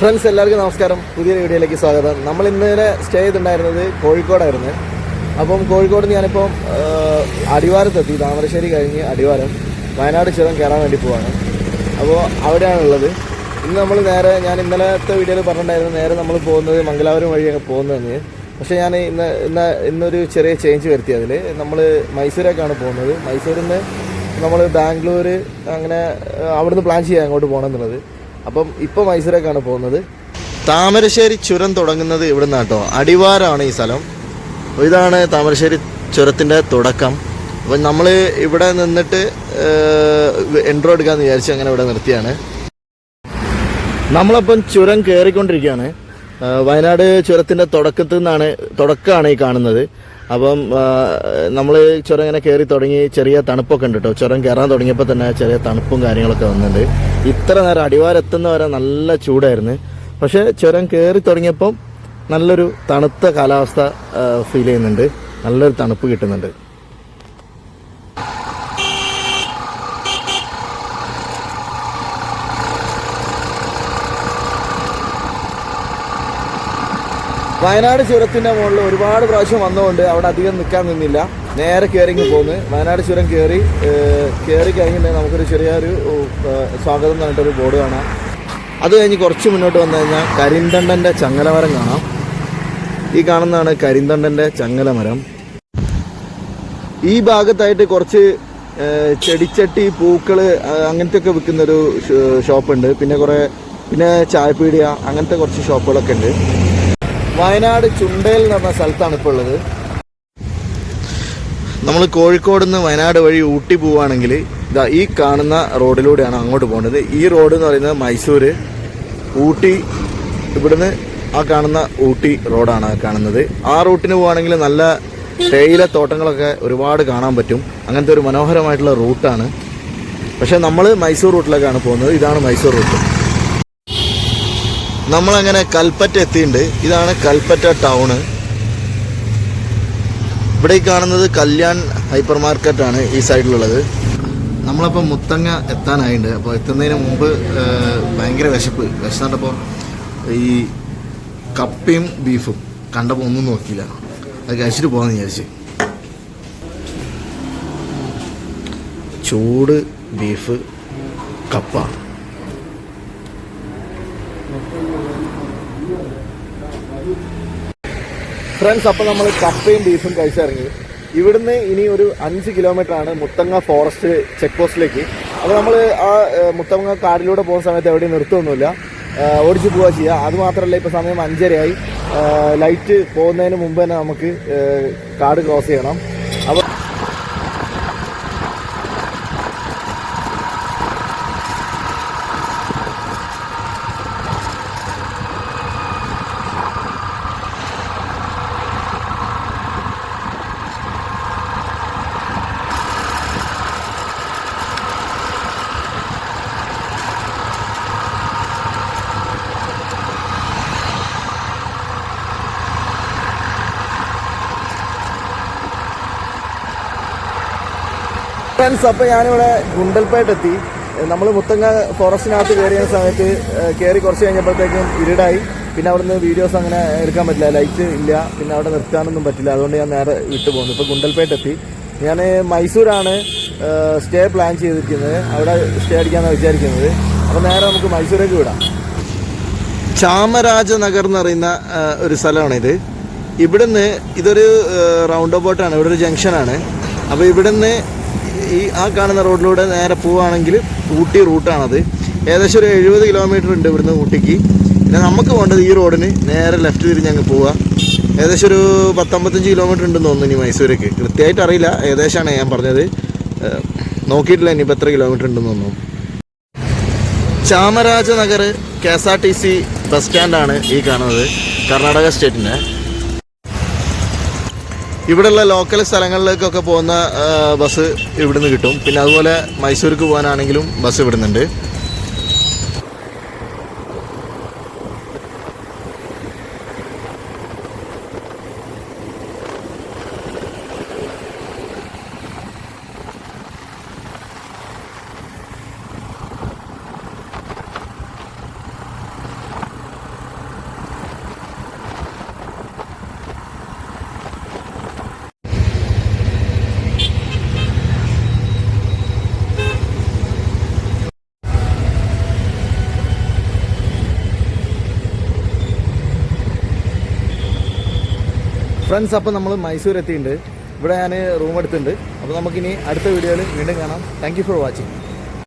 Friends എല്ലാവർക്കും നമസ്കാരം. പുതിയൊരു വീഡിയോയിലേക്ക് സ്വാഗതം. നമ്മൾ ഇന്നലെ സ്റ്റേ ചെയ്തിട്ടുണ്ടായിരുന്നത് കോഴിക്കോടായിരുന്നു. അപ്പം കോഴിക്കോട് ഞാനിപ്പം അടിവാരത്തെത്തി. താമരശ്ശേരി കഴിഞ്ഞ് അടിവാരം വയനാട് ചുരം കയറാൻ വേണ്ടി പോവാണ്. അപ്പോൾ അവിടെയാണുള്ളത്. ഇന്ന് നമ്മൾ നേരെ ഞാൻ ഇന്നലത്തെ വീഡിയോയിൽ പറഞ്ഞിട്ടുണ്ടായിരുന്നു നേരെ നമ്മൾ പോകുന്നത് മംഗലാപുരം വഴിയൊക്കെ പോകുന്നതെന്ന്. പക്ഷേ ഞാൻ ഇന്ന് ഇന്ന് ഇന്നൊരു ചെറിയ ചേഞ്ച് വരുത്തി അതിൽ നമ്മൾ മൈസൂരേക്കാണ് പോകുന്നത്. മൈസൂരിൽ നിന്ന് നമ്മൾ ബാംഗ്ലൂർ അങ്ങനെ അവിടുന്ന് പ്ലാൻ ചെയ്യാം അങ്ങോട്ട് പോകണം എന്നുള്ളത്. അപ്പം ഇപ്പോൾ മൈസൂരേക്കാണ് പോകുന്നത്. താമരശ്ശേരി ചുരം തുടങ്ങുന്നത് ഇവിടെ നിന്നാട്ടോ അടിവാരമാണ് ഈ സ്ഥലം. ഇതാണ് താമരശ്ശേരി ചുരത്തിന്റെ തുടക്കം. അപ്പം നമ്മൾ ഇവിടെ നിന്നിട്ട് എൻട്രോ എടുക്കാമെന്ന് വിചാരിച്ച് അങ്ങനെ ഇവിടെ നിർത്തിയാണ്. നമ്മളപ്പം ചുരം കയറിക്കൊണ്ടിരിക്കുകയാണ് വയനാട് ചുരത്തിന്റെ തുടക്കത്തിൽ നിന്നാണ് തുടക്കമാണ് ഈ കാണുന്നത്. അപ്പം നമ്മൾ ചുരം ഇങ്ങനെ കയറി തുടങ്ങി ചെറിയ തണുപ്പൊക്കെ ഉണ്ട് കേട്ടോ ചുരം കയറാൻ തുടങ്ങിയപ്പോൾ തന്നെ ചെറിയ തണുപ്പും കാര്യങ്ങളൊക്കെ വന്നിട്ടുണ്ട് ഇത്ര നേരം അടിവാരെത്തുന്ന വരെ നല്ല ചൂടായിരുന്നു. പക്ഷേ ചുരം കയറി തുടങ്ങിയപ്പം നല്ലൊരു തണുത്ത കാലാവസ്ഥ ഫീൽ ചെയ്യുന്നുണ്ട്. നല്ലൊരു തണുപ്പ് കിട്ടുന്നുണ്ട്. വയനാട് ചുരത്തിന്റെ മുകളിൽ ഒരുപാട് പ്രാവശ്യം വന്നതുകൊണ്ട് അവിടെ അധികം നിൽക്കാൻ നിന്നില്ല. നേരെ കയറിങ്ങ് പോന്ന്. വയനാട് ചുരം കയറി കയറി കഴിഞ്ഞിട്ടുണ്ടെങ്കിൽ നമുക്കൊരു ചെറിയൊരു സ്വാഗതം എന്ന് പറഞ്ഞിട്ടൊരു ബോർഡ് കാണാം. അത് കഴിഞ്ഞ് കുറച്ച് മുന്നോട്ട് വന്നു കഴിഞ്ഞാൽ കരിന്തണ്ടന്റെ ചങ്ങലമരം കാണാം. ഈ കാണുന്നതാണ് കരിന്തണ്ടന്റെ ചങ്ങലമരം. ഈ ഭാഗത്തായിട്ട് കുറച്ച് ചെടിച്ചട്ടി പൂക്കൾ അങ്ങനത്തെയൊക്കെ വിൽക്കുന്നൊരു ഷോപ്പുണ്ട്. പിന്നെ കുറേ പിന്നെ ചായപ്പീടിയ അങ്ങനത്തെ കുറച്ച് ഷോപ്പുകളൊക്കെ ഉണ്ട്. വയനാട് ചുണ്ടേൽ എന്ന് പറഞ്ഞ സ്ഥലത്താണ് ഇപ്പോൾ ഉള്ളത്. നമ്മൾ കോഴിക്കോട് നിന്ന് വയനാട് വഴി ഊട്ടി പോവുകയാണെങ്കിൽ ഇതാ ഈ കാണുന്ന റോഡിലൂടെയാണ് അങ്ങോട്ട് പോകേണ്ടത്. ഈ റോഡ് എന്ന് പറയുന്നത് മൈസൂർ ഊട്ടി ഇവിടുന്ന് ആ കാണുന്ന ഊട്ടി റോഡാണ് കാണുന്നത്. ആ റൂട്ടിന് പോവുകയാണെങ്കിൽ നല്ല തേയില തോട്ടങ്ങളൊക്കെ ഒരുപാട് കാണാൻ പറ്റും. അങ്ങനത്തെ ഒരു മനോഹരമായിട്ടുള്ള റൂട്ടാണ്. പക്ഷേ നമ്മൾ മൈസൂർ റൂട്ടിലേക്കാണ് പോകുന്നത്. ഇതാണ് മൈസൂർ റൂട്ട്. നമ്മളങ്ങനെ കൽപ്പറ്റ എത്തിയിട്ടുണ്ട്. ഇതാണ് കൽപ്പറ്റ ടൗണ്. ഇവിടെ ഈ കാണുന്നത് കല്യാൺ ഹൈപ്പർ മാർക്കറ്റാണ് ഈ സൈഡിലുള്ളത്. നമ്മളപ്പോൾ മുത്തങ്ങ എത്താനായിട്ടുണ്ട് അപ്പോൾ എത്തുന്നതിന് മുമ്പ് ഭയങ്കര വിശപ്പ്. വിശന്നിട്ടപ്പോൾ ഈ കപ്പയും ബീഫും കണ്ടപ്പോൾ ഒന്നും നോക്കിയില്ല. അത് കഴിച്ചിട്ട് പോകാമെന്ന് വിചാരിച്ച്. ചൂട് ബീഫ് കപ്പ. ഫ്രണ്ട്സ് അപ്പോൾ നമ്മൾ കപ്പയും ബീഫും കഴിച്ചിറങ്ങി. ഇവിടുന്ന് ഇനി ഒരു അഞ്ച് കിലോമീറ്റർ ആണ് മുത്തങ്ങ ഫോറസ്റ്റ് ചെക്ക് പോസ്റ്റിലേക്ക് അപ്പോൾ നമ്മൾ ആ മുത്തങ്ങ കാടിലൂടെ പോകുന്ന സമയത്ത് എവിടെയും നിർത്തുമൊന്നുമില്ല ഓടിച്ചു പോവുക ചെയ്യുക അത് മാത്രമല്ല ഇപ്പോൾ സമയം അഞ്ചരയായി. ലൈറ്റ് പോകുന്നതിന് മുമ്പ് തന്നെ നമുക്ക് കാട് ക്രോസ് ചെയ്യണം. അപ്പോൾ ഫ്രണ്ട്സ് അപ്പോൾ ഞാനിവിടെ ഗുണ്ടൽപേട്ട് എത്തി നമ്മൾ മുത്തങ്ങ ഫോറസ്റ്റിനകത്ത് കയറിയ സമയത്ത് കയറി കുറച്ച് കഴിഞ്ഞപ്പോഴത്തേക്കും ഇരുടായി. പിന്നെ അവിടുന്ന് വീഡിയോസ് അങ്ങനെ എടുക്കാൻ പറ്റില്ല. ലൈറ്റ് ഇല്ല. പിന്നെ അവിടെ നിർത്താനൊന്നും പറ്റില്ല. അതുകൊണ്ട് ഞാൻ നേരെ വിട്ടു പോകുന്നു ഇപ്പോൾ ഗുണ്ടൽപേട്ട് എത്തി ഞാൻ മൈസൂരാണ് സ്റ്റേ പ്ലാൻ ചെയ്തിരിക്കുന്നത്. അവിടെ സ്റ്റേ അടിക്കാമെന്നാണ് വിചാരിക്കുന്നത്. അപ്പോൾ നേരെ നമുക്ക് മൈസൂരേക്ക് വിടാം. ചാമരാജനഗർ എന്ന് പറയുന്ന ഒരു സ്ഥലമാണിത് ഇവിടുന്ന് ഇതൊരു റൗണ്ട് അബൌട്ടാണ് ഇവിടെ ഒരു ജംഗ്ഷനാണ് അപ്പോൾ ഇവിടുന്ന് ഈ ആ കാണുന്ന റോഡിലൂടെ നേരെ പോവുകയാണെങ്കിൽ ഊട്ടി റൂട്ടാണത്. ഏകദേശം ഒരു എഴുപത് കിലോമീറ്റർ ഉണ്ട് ഇവിടുന്ന് ഊട്ടിക്ക്. പിന്നെ നമുക്ക് പോകേണ്ടത് ഈ റോഡിന് നേരെ ലെഫ്റ്റ് തിരിഞ്ഞ് അങ്ങ് പോവുക ഏകദേശം ഒരു പത്തൊമ്പത്തഞ്ച് കിലോമീറ്റർ ഉണ്ടെന്ന് തോന്നുന്നു ഇനി മൈസൂരേക്ക്. കൃത്യമായിട്ട് അറിയില്ല. ഏകദേശമാണ് ഞാൻ പറഞ്ഞത്. നോക്കിയിട്ടില്ല ഇനിയിപ്പോൾ എത്ര കിലോമീറ്റർ ഉണ്ടെന്ന് തോന്നുന്നു. Chamarajanagar K S R T C bus സ്റ്റാൻഡാണ് ഈ കാണുന്നത്. കർണാടക സ്റ്റേറ്റിന്റെ. ഇവിടെയുള്ള ലോക്കൽ സ്ഥലങ്ങളിലേക്കൊക്കെ പോകുന്ന ബസ് ഇവിടുന്ന് കിട്ടും. പിന്നെ അതുപോലെ മൈസൂർക്ക് പോകാനാണെങ്കിലും ബസ് ഇവിടുന്നുണ്ട്. ഫ്രണ്ട്സ് അപ്പോൾ നമ്മൾ മൈസൂർ എത്തിയിട്ടുണ്ട് ഇവിടെ ഞാൻ റൂം എടുത്തിട്ടുണ്ട് അപ്പോൾ നമുക്കിനി അടുത്ത വീഡിയോയിൽ വീണ്ടും കാണാം. Thank for watching